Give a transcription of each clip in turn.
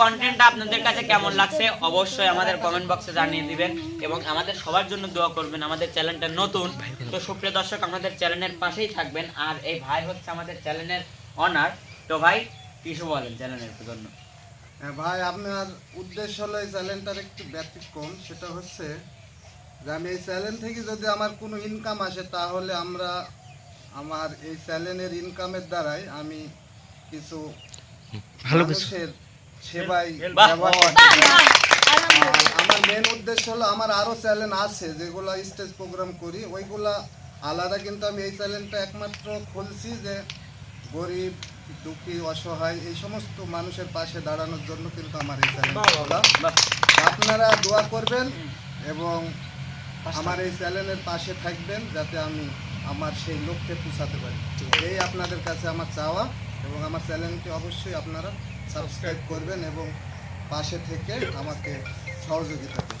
কন্টেন্টটা আপনাদের কাছে কেমন লাগছে অবশ্যই আমাদের কমেন্ট বক্সে জানিয়ে দিবেন এবং আমাদের সবার জন্য দোয়া করবেন, আমাদের চ্যানেলটা নতুন। তো সুপ্রিয় দর্শক, আমাদের চ্যানেলের পাশেই থাকবেন। আর এই ভাই হচ্ছে আমাদের চ্যানেলের অনার তো ভাই কিছু বলেন চ্যানেলের জন্য? হ্যাঁ ভাই, আপনার উদ্দেশ্য হলো এই চ্যানেলটার একটু ব্যতিক্রম। সেটা হচ্ছে যে আমি এই চ্যানেল থেকে যদি আমার কোনো ইনকাম আসে, তাহলে আমরা আমার এই চ্যানেলের ইনকামের দ্বারাই আমি কিছু ভালো কিছু। সেবায় আমার মেন উদ্দেশ্য হলো আমার আরও চ্যানেল আছে যেগুলো স্টেজ প্রোগ্রাম করি ওইগুলা আলাদা কিন্তু আমি এই চ্যানেলটা একমাত্র খুলছি যে গরিব দুঃখী অসহায় এই সমস্ত মানুষের পাশে দাঁড়ানোর জন্য কিন্তু আমার এই চ্যানেলটা খোলা। আপনারা দোয়া করবেন এবং আমার এই চ্যানেলের পাশে থাকবেন যাতে আমি আমার সেই লক্ষ্যে পৌঁছাতে পারি। এই আপনাদের কাছে আমার চাওয়া। এবং আমার চ্যানেলটি অবশ্যই আপনারা সাবস্ক্রাইব করবেন এবং পাশে থেকে আমাকে সহযোগিতা করবেন।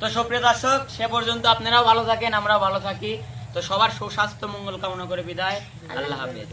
তো সুপ্রিয় দর্শক, সে পর্যন্ত আপনারাও ভালো থাকেন, আমরাও ভালো থাকি। তো সবার সুস্বাস্থ্য, মঙ্গল কামনা করে বিদায়। আল্লাহ হাফেজ।